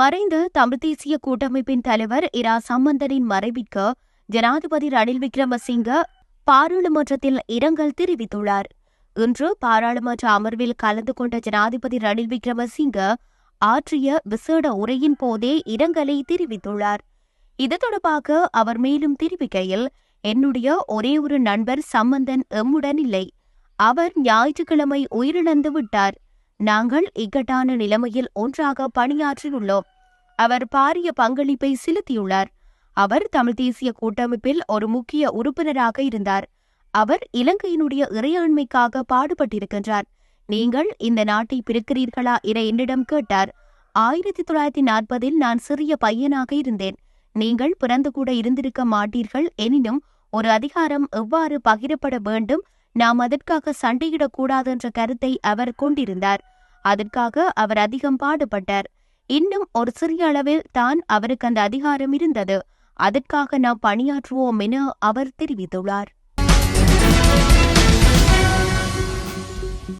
மறைந்த தமிழ் தேசிய கூட்டமைப்பின் தலைவர் இரா சம்பந்தரின் மறைவிற்கு ஜனாதிபதி ரணில் விக்ரமசிங்க பாராளுமன்றத்தில் இரங்கல் தெரிவித்துள்ளார். இன்று பாராளுமன்ற அமர்வில் கலந்து கொண்ட ஜனாதிபதி ரணில் விக்ரமசிங்க ஆற்றிய விசேட உரையின் போதே இரங்கலை தெரிவித்துள்ளார். இது தொடர்பாக அவர் மேலும் தெரிவிக்கையில் என்னுடைய ஒரே ஒரு நண்பர் சம்பந்தன் எம்முடன் இல்லை. அவர் ஞாயிற்றுக்கிழமை உயிரிழந்து விட்டார். நாங்கள் இக்கட்டான நிலைமையில் ஒன்றாக பணியாற்றியுள்ளோம். அவர் பாரிய பங்களிப்பை செலுத்தியுள்ளார். அவர் தமிழ் தேசிய கூட்டமைப்பில் ஒரு முக்கிய உறுப்பினராக இருந்தார். அவர் இலங்கையினுடைய இறையாண்மைக்காக பாடுபட்டிருக்கின்றார். நீங்கள் இந்த நாட்டை பிரிக்கிறீர்களா என என்னிடம் கேட்டார். ஆயிரத்தி தொள்ளாயிரத்தி நாற்பதில் நான் சிறிய பையனாக இருந்தேன். நீங்கள் பிறந்து கூட இருந்திருக்க மாட்டீர்கள். எனினும் ஒரு அதிகாரம் எவ்வாறு பகிரப்பட வேண்டும்? நாம் அதற்காக சண்டையிடக்கூடாது என்ற கருத்தை அவர் கொண்டிருந்தார். அதற்காக அவர் அதிகம் பாடுபட்டார். இன்னும் ஒரு சிறிய அளவில் தான் அவருக்கு அந்த அதிகாரம் இருந்தது. அதற்காக நாம் பணியாற்றுவோம் என அவர் தெரிவித்துள்ளார்.